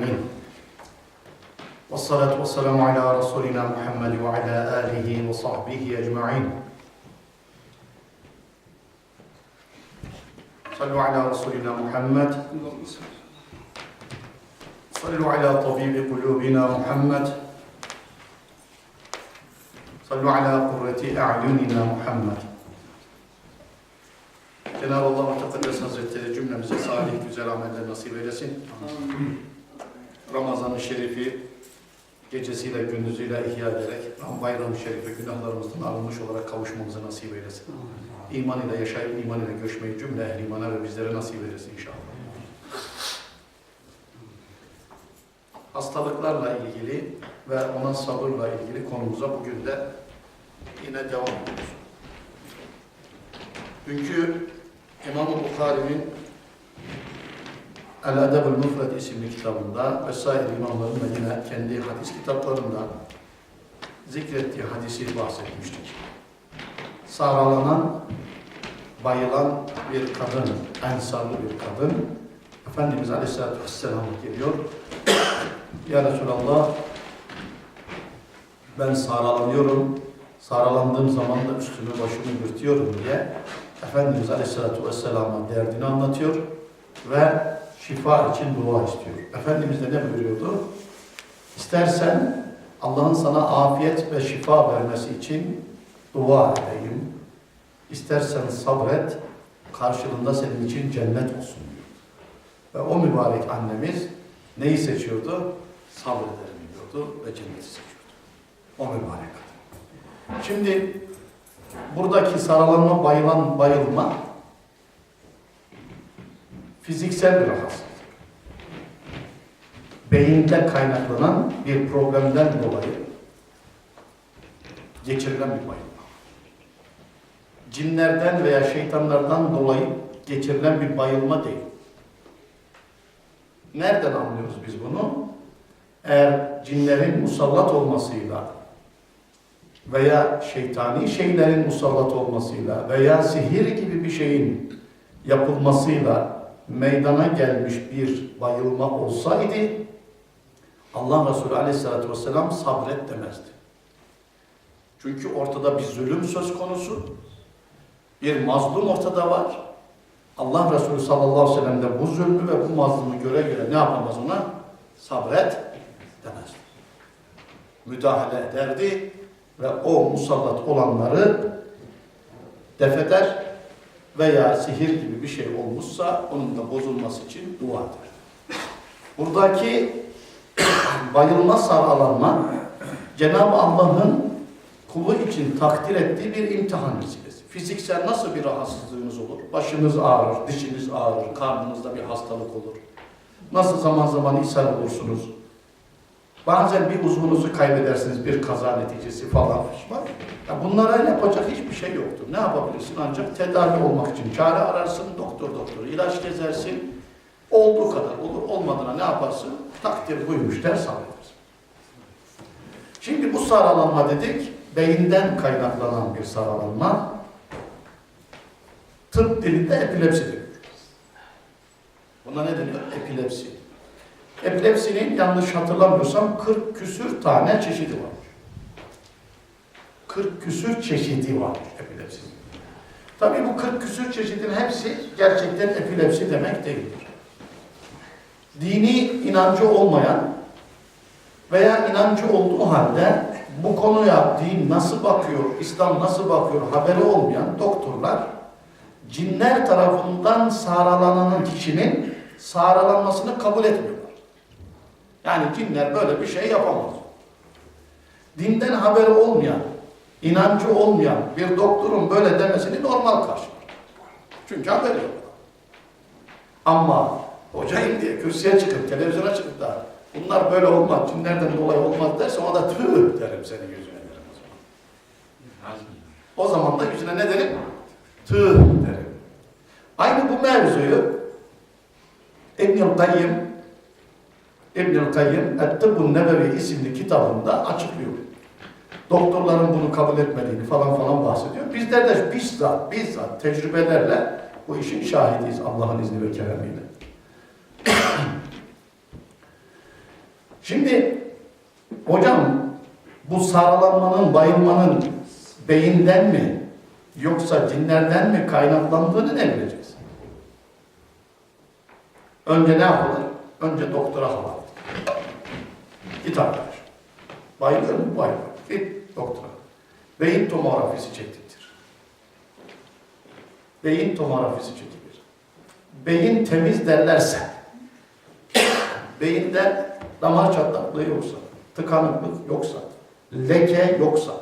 العالمين. والصلاة والسلام على رسولنا محمد وعلى آله وصحبه أجمعين. صلوا على رسولنا محمد. صلوا على طبيب قلوبنا محمد. صلوا على قرة أعيننا محمد. Cenab-ı Allah Mutakaddes Hazretleri cümlemize salih, güzel ameller nasip eylesin. Ramazan-ı Şerif'i gecesiyle gündüzüyle ihya ederek Bayram-ı Şerif'e günahlarımızdan arınmış olarak kavuşmamızı nasip eylesin. İman ile yaşayıp iman ile göçmeyi cümle ehl imana ve bizlere nasip eylesin inşallah. Hastalıklarla ilgili ve ona sabırla ilgili konumuza bugün de yine devam ediyoruz. Dünkü İmam-ı Bukhari'nin El-Edeb-ül Mufred isimli kitabında vesaire imamların da yine kendi hadis kitaplarında zikrettiği hadisi bahsetmiştik. Saralanan, bayılan bir kadın, ensarlı bir kadın, Efendimiz Aleyhisselatü Vesselam'a geliyor. Ya Resulallah, ben saralanıyorum, saralandığım zaman da üstümü başımı yırtıyorum diye Efendimiz Aleyhisselatü Vesselam'a derdini anlatıyor ve şifa için dua istiyor. Efendimiz de ne buyuruyordu? İstersen Allah'ın sana afiyet ve şifa vermesi için dua edeyim. İstersen sabret, karşılığında senin için cennet olsun diyor. Ve o mübarek annemiz neyi seçiyordu? Sabrederim diyordu ve cenneti seçiyordu. O mübarek kadın. Şimdi buradaki saralanma, bayılan, bayılma fiziksel bir rahatsızlık. Beyinde kaynaklanan bir problemden dolayı geçirilen bir bayılma. Cinlerden veya şeytanlardan dolayı geçirilen bir bayılma değil. Nereden anlıyoruz biz bunu? Eğer cinlerin musallat olmasıyla veya şeytani şeylerin musallat olmasıyla veya sihir gibi bir şeyin yapılmasıyla meydana gelmiş bir bayılma olsaydı Allah Resulü Aleyhisselatü Vesselam sabret demezdi. Çünkü ortada bir zulüm söz konusu, bir mazlum ortada var. Allah Resulü sallallahu aleyhi ve sellem de bu zulmü ve bu mazlumu göre göre ne yapamaz ona? Sabret demezdi. Müdahale ederdi ve o musallat olanları defeder veya sihir gibi bir şey olmuşsa onun da bozulması için dua eder. Buradaki bayılma saralanma Cenab-ı Allah'ın kulu için takdir ettiği bir imtihan meselesi. Fiziksel nasıl bir rahatsızlığınız olur? Başınız ağrır, dişiniz ağrır, karnınızda bir hastalık olur. Nasıl zaman zaman ishal olursunuz? Bazen bir uzvunuzu kaybedersiniz bir kaza neticesi falan var. Ya bunlara yapacak hiçbir şey yoktur. Ne yapabilirsin? Ancak tedavi olmak için çare ararsın, doktor doktor ilaç gezersin. Olduğu kadar olur, olmadığına ne yaparsın? Takdir buymuş der sabredersin. Şimdi bu saralanma dedik, beyinden kaynaklanan bir saralanma. Tıp dilinde epilepsi deniyor. Buna ne deniyor? Epilepsi. Epilepsinin yanlış hatırlamıyorsam 40 küsür tane çeşidi var. 40 küsür çeşidi var epilepsinin. Tabii bu 40 küsür çeşidin hepsi gerçekten epilepsi demek değildir. Dini inancı olmayan veya inancı olduğu halde bu konuya din nasıl bakıyor, İslam nasıl bakıyor haberi olmayan doktorlar cinler tarafından sağralanan kişinin sağralanmasını kabul etmiyorlar. Yani cinler böyle bir şey yapamaz. Dinden haberi olmayan, inancı olmayan bir doktorun böyle demesini normal karşılar. Çünkü haberi yok. Ama hocayım diye kürsüye çıkıp, televizyona çıkıp da bunlar böyle olmaz, cinlerden dolayı olmaz derse ona da tüh derim senin yüzüne derim o zaman. O zaman da yüzüne ne derim? Tüh derim. Aynı bu mevzuyu İbn-i Kayyım İbn-i Kayyım Et-Tıbbun Nebevi isimli kitabında açıklıyor. Doktorların bunu kabul etmediğini falan falan bahsediyor. Bizler de bizzat, bizzat tecrübelerle bu işin şahidiyiz Allah'ın izni ve keremiyle. Şimdi hocam bu saralanmanın, bayılmanın beyinden mi yoksa cinlerden mi kaynaklandığını ne bileceğiz? Önce ne yapılır? Önce doktora havalı. Git arkadaş. Bayılır mı? Bayılır. Git doktora. Beyin tomografisi çektirtir. Beyin tomografisi çekilir. Beyin temiz derlerse, beyinde damar çatlaklığı yoksa, tıkanıklık yoksa, leke yoksa,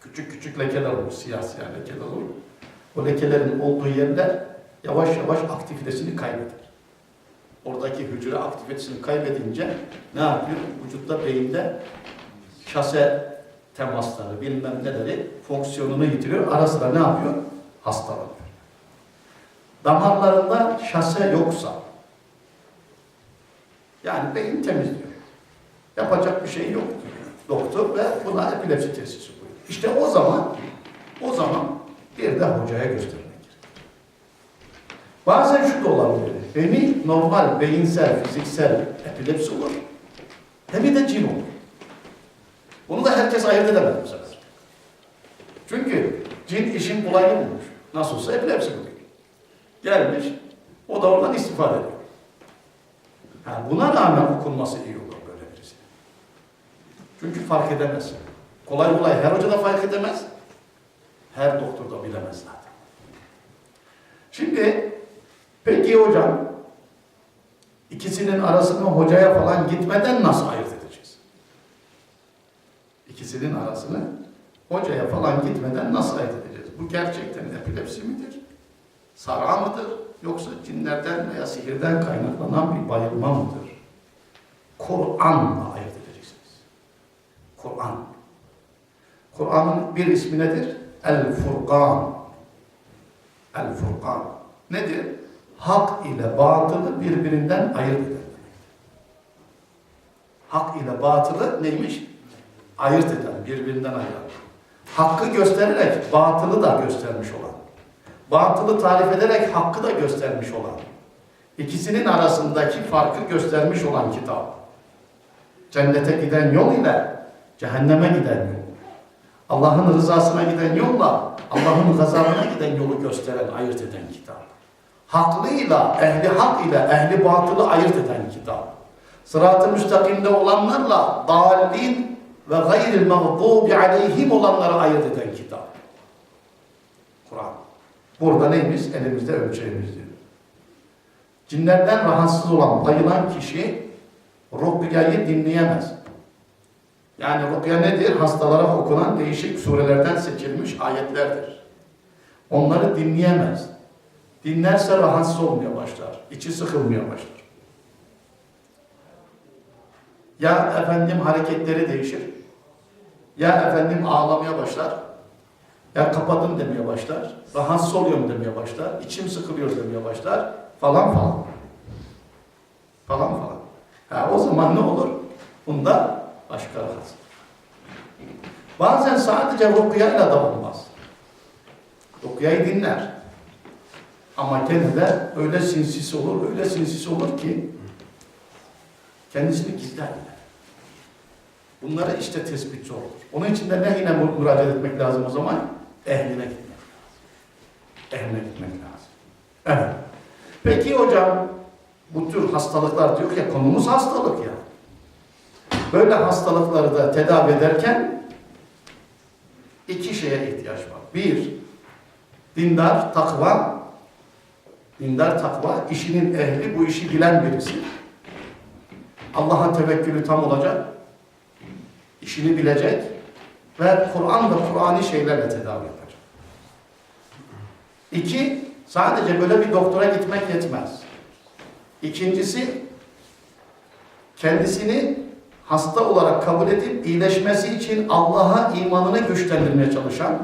küçük küçük lekeler olur, siyah siyah lekeler olur. O lekelerin olduğu yerler yavaş yavaş aktivitesini kaybeder. Oradaki hücre aktivitesini kaybedince ne yapıyor? Vücutta, beyinde şase temasları, bilmem neleri fonksiyonunu yitiriyor. Ara sıra ne yapıyor? Hastalanıyor. Damarlarında şase yoksa, yani beyin temizliyor. Yapacak bir şey yok doktor ve buna epilepsi teşhisi koyuyor. İşte o zaman, o zaman bir de hocaya göstermek gerekiyor. Bazen şu da olabilir. Hem normal beyinsel, fiziksel epilepsi olur, hem de cin olur. Bunu da herkes ayırt edemez bu sefer. Çünkü cin işin kolayını bulmuş. Nasıl olsa epilepsi buluyor. Gelmiş, o da oradan istifade ediyor. Ha, buna rağmen okunması iyi olur böyle birisi. Çünkü fark edemez. Kolay kolay her hoca da fark edemez. Her doktor da bilemez zaten. Şimdi peki hocam ikisinin arasını hocaya falan gitmeden nasıl ayırt edeceğiz? İkisinin arasını hocaya falan gitmeden nasıl ayırt edeceğiz? Bu gerçekten epilepsi midir? Sara mıdır? Yoksa cinlerden veya sihirden kaynaklanan bir bayılma mıdır? Kur'an'la ayırt edeceksiniz. Kur'an. Kur'an'ın bir ismi nedir? El Furkan. El Furkan. Nedir? Hak ile batılı birbirinden ayırt eden. Hak ile batılı neymiş? Ayırt eden, birbirinden ayıran. Hakkı göstererek batılı da göstermiş olan. Batılı tarif ederek hakkı da göstermiş olan. İkisinin arasındaki farkı göstermiş olan kitap. Cennete giden yol ile cehenneme giden yol. Allah'ın rızasına giden yolla Allah'ın gazabına giden yolu gösteren, ayırt eden kitap. Haklıyla, ehli hak ile ehli batılı ayırt eden kitap. Sırat-ı müstakimde olanlarla dallin ve gayril mağdubi aleyhim olanları ayırt eden kitap. Kur'an. Burada neymiş? Elimizde ölçeğimiz diyor. Cinlerden rahatsız olan, bayılan kişi rukyayı dinleyemez. Yani rukya nedir? Hastalara okunan değişik surelerden seçilmiş ayetlerdir. Onları dinleyemez. Dinlerse rahatsız olmaya başlar. içi sıkılmaya başlar. Ya efendim hareketleri değişir. Ya efendim ağlamaya başlar. Ya kapadım demeye başlar. Rahatsız oluyorum demeye başlar. içim sıkılıyor demeye başlar. Falan falan. Falan falan. Ha, o zaman ne olur? Bunda başka rahatsız. Bazen sadece rukuyayla da olmaz. Rukuyayı dinler. Ama gene de öyle sinsisi olur, öyle sinsisi olur ki kendisini gizler. Bunları işte tespit zordur. Onun için de nehine müracaat etmek lazım o zaman? Ehline gitmek lazım. Ehline gitmek lazım. Evet. Peki hocam, bu tür hastalıklar diyor ya, konumuz hastalık ya. Böyle hastalıkları da tedavi ederken iki şeye ihtiyaç var. Bir, dindar, takva. Dindar, takva, işinin ehli, bu işi bilen birisi. Allah'a tevekkülü tam olacak. işini bilecek ve Kur'an ve Kur'an'i şeylerle tedavi yapacak. İki, sadece böyle bir doktora gitmek yetmez. İkincisi, kendisini hasta olarak kabul edip iyileşmesi için Allah'a imanını güçlendirmeye çalışan,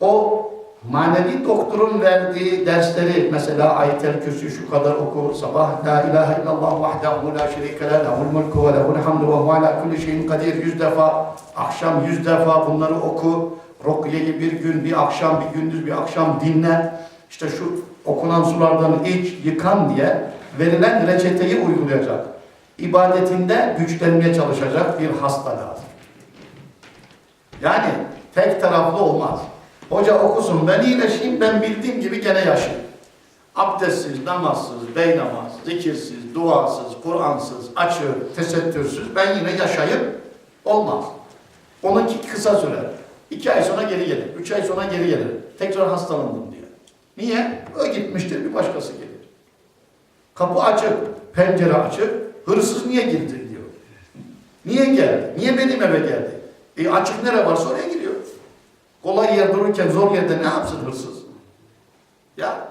o manevi doktorun verdiği dersleri, mesela Ayet-el Kürsü şu kadar oku, sabah La ilahe illallah vahdehu la şerike la lehul mulku ve lehul hamdu ve huve ala kulli şeyin kadir yüz defa, akşam yüz defa bunları oku, Rukiye'yi bir gün, bir akşam, bir gündüz, bir akşam dinle, işte şu okunan sulardan iç, yıkan diye verilen reçeteyi uygulayacak. ibadetinde güçlenmeye çalışacak bir hasta lazım. Yani tek taraflı olmaz. Hoca okusun ben iyileşeyim ben bildiğim gibi gene yaşayayım. Abdestsiz, namazsız, beynamaz, zikirsiz, duasız, Kur'ansız, açık, tesettürsüz ben yine yaşayıp olmaz. Onunki kısa sürer. İki ay sonra geri gelir. Üç ay sonra geri gelir. Tekrar hastalandım diye. Niye? O gitmiştir bir başkası gelir. Kapı açık, pencere açık. Hırsız niye girdi diyor. Niye geldi? Niye benim eve geldi? E açık nere varsa oraya giriyor. Kolay yer dururken zor yerde ne yapsın hırsız? Ya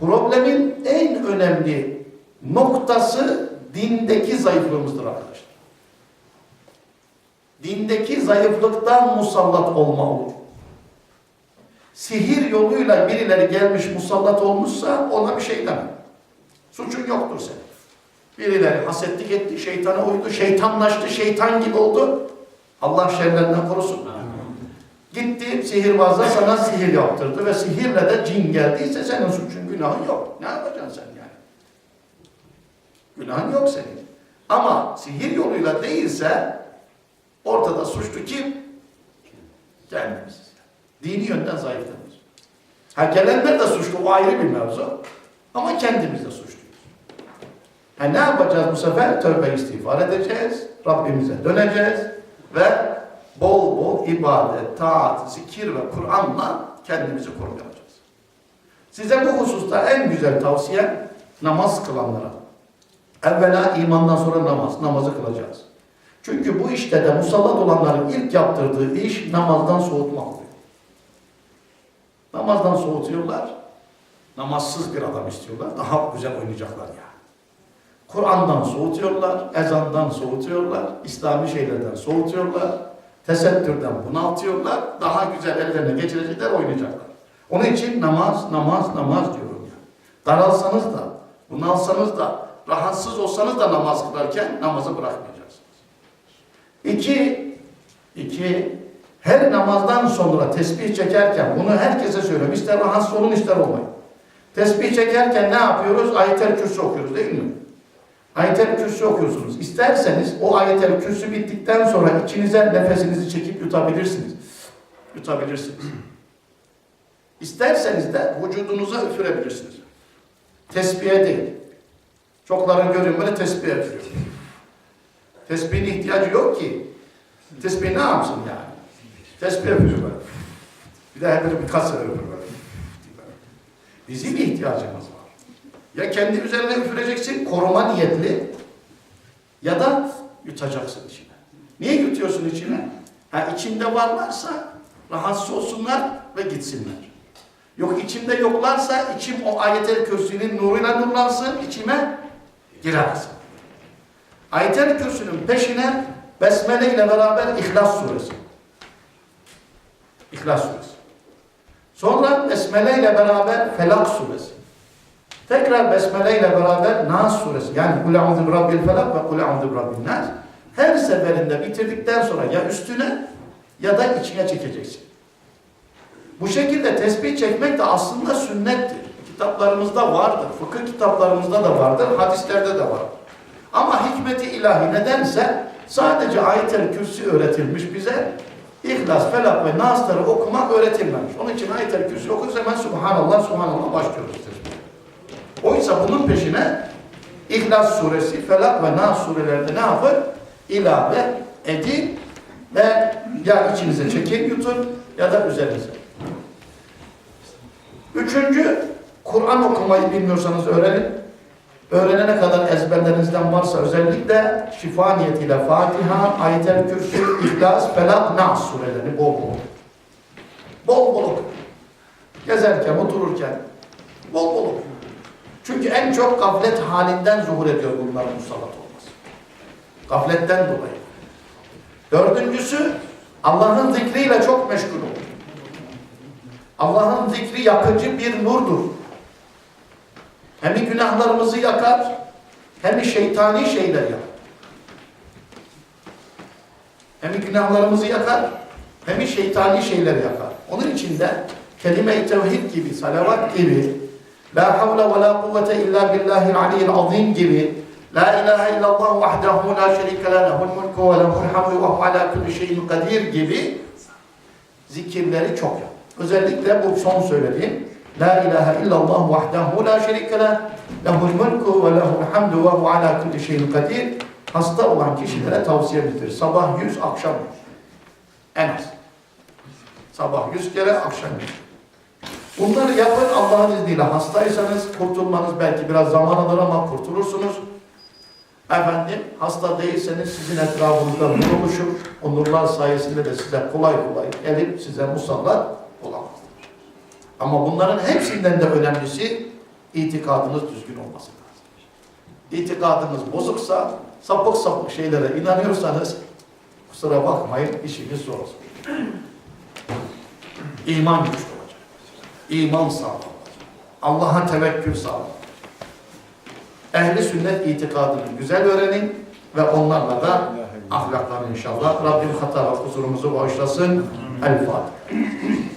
problemin en önemli noktası dindeki zayıflığımızdır arkadaşlar. Dindeki zayıflıktan musallat olma olur. Sihir yoluyla birileri gelmiş musallat olmuşsa ona bir şey demem. Suçun yoktur senin. Birileri hasetlik etti, şeytana uydu, şeytanlaştı, şeytan gibi oldu. Allah şerlerinden korusun. Gitti sihirbazlar sana sihir yaptırdı ve sihirle de cin geldiyse senin suçun günahın yok. Ne yapacaksın sen yani? Günahın yok senin. Ama sihir yoluyla değilse ortada suçlu kim? Kendimiz. Dini yönden zayıflığımız. Ha de suçlu o ayrı bir mevzu. Ama kendimiz de suçluyuz. Ha ne yapacağız bu sefer? Tövbe istiğfar edeceğiz. Rabbimize döneceğiz ve bol bol ibadet, taat, zikir ve Kur'an'la kendimizi koruyacağız. Size bu hususta en güzel tavsiye namaz kılanlara. Evvela imandan sonra namaz, namazı kılacağız. Çünkü bu işte de musallat olanların ilk yaptırdığı iş namazdan soğutmak oluyor. Namazdan soğutuyorlar, namazsız bir adam istiyorlar, daha güzel oynayacaklar yani. Kur'an'dan soğutuyorlar, ezandan soğutuyorlar, İslami şeylerden soğutuyorlar, tesettürden bunaltıyorlar, daha güzel ellerine geçirecekler, oynayacaklar. Onun için namaz, namaz, namaz diyorum ya. Daralsanız da, bunalsanız da, rahatsız olsanız da namaz kılarken namazı bırakmayacaksınız. İki, iki, her namazdan sonra tesbih çekerken, bunu herkese söylüyorum, ister rahatsız olun ister olmayın. Tesbih çekerken ne yapıyoruz? Ayet-el Kürsü okuyoruz değil mi? Ayet-el Kürsü okuyorsunuz. İsterseniz o Ayet-el Kürsü bittikten sonra içinize nefesinizi çekip yutabilirsiniz. Yutabilirsiniz. İsterseniz de vücudunuza üfürebilirsiniz. Tesbihe değil. Çokların görüyorum böyle tesbih yapıyor. Tesbihin ihtiyacı yok ki. Tesbih ne yapsın yani? Tesbih yapıyor böyle. Bir de her birkaç sefer yapıyor böyle. Bizim ihtiyacımız var. Ya kendi üzerine üfüreceksin koruma niyetli ya da yutacaksın içine. Niye yutuyorsun içine? Ha içinde varlarsa rahatsız olsunlar ve gitsinler. Yok içimde yoklarsa içim o ayet-el kürsünün nuruyla nurlansın, içime girersin. Ayet-el kürsünün peşine Besmele ile beraber İhlas suresi. İhlas suresi. Sonra Besmele ile beraber Felak suresi. Tekrar Besmele ile beraber Nas suresi. Yani Kul a'udhu bi rabbil felak ve Kul a'udhu bi rabbin nas. Her seferinde bitirdikten sonra ya üstüne ya da içine çekeceksin. Bu şekilde tesbih çekmek de aslında sünnettir. Kitaplarımızda vardır. Fıkıh kitaplarımızda da vardır. Hadislerde de vardır. Ama hikmeti ilahi nedense sadece ayet-el kürsü öğretilmiş bize. İhlas, Felak ve Nas'ları okumak öğretilmemiş. Onun için ayet-el kürsü okuruz hemen Subhanallah, Subhanallah başlıyoruz tesbih. Oysa bunun peşine İhlas suresi, Felak ve Nas surelerinde ne yapın? İlave edin ve ya içinize çekin yutun ya da üzerinize. Üçüncü, Kur'an okumayı bilmiyorsanız öğrenin. Öğrenene kadar ezberlerinizden varsa özellikle şifa niyetiyle Fatiha, Ayet-el Kürsü, İhlas, Felak, Nas surelerini bol bol. Bol bol okuyun. Gezerken, otururken bol bol okuyun. Çünkü en çok gaflet halinden zuhur ediyor bunların musallat olması. Gafletten dolayı. Dördüncüsü Allah'ın zikriyle çok meşgul olun. Allah'ın zikri yakıcı bir nurdur. Hem günahlarımızı yakar, hem şeytani şeyler yakar. Hem günahlarımızı yakar, hem şeytani şeyler yakar. Onun için de kelime-i tevhid gibi, salavat gibi, La havle ve la kuvvete illa billahil aliyyil azim gibi, La ilahe illallah vahdehu la şerike la lehul mulku ve lehul hamdu ve ala kulli şeyin kadir gibi zikirleri çok yap. Özellikle bu son söylediğim La ilahe illallah vahdehu la şerike la lehul mulku ve lehul hamdu ve ala kulli şeyin kadir hasta olan kişilere tavsiyemizdir. Sabah 100, akşam 100. En az. Sabah 100 kere, akşam 100. Bunları yapın Allah'ın izniyle. Hastaysanız kurtulmanız belki biraz zaman alır ama kurtulursunuz. Efendim hasta değilseniz sizin etrafınızda nur oluşur. O nurlar sayesinde de size kolay kolay gelip size musallat olamazlar. Ama bunların hepsinden de önemlisi itikadınız düzgün olması lazım. İtikadınız bozuksa, sapık sapık şeylere inanıyorsanız kusura bakmayın işiniz zor olsun. İman güçlü. İman sağlam. Allah'a tevekkül sağlam. Ehli sünnet itikadını güzel öğrenin ve onlarla da ahlaklarını inşallah. Rabbim hata ve kusurumuzu bağışlasın. El Fatiha.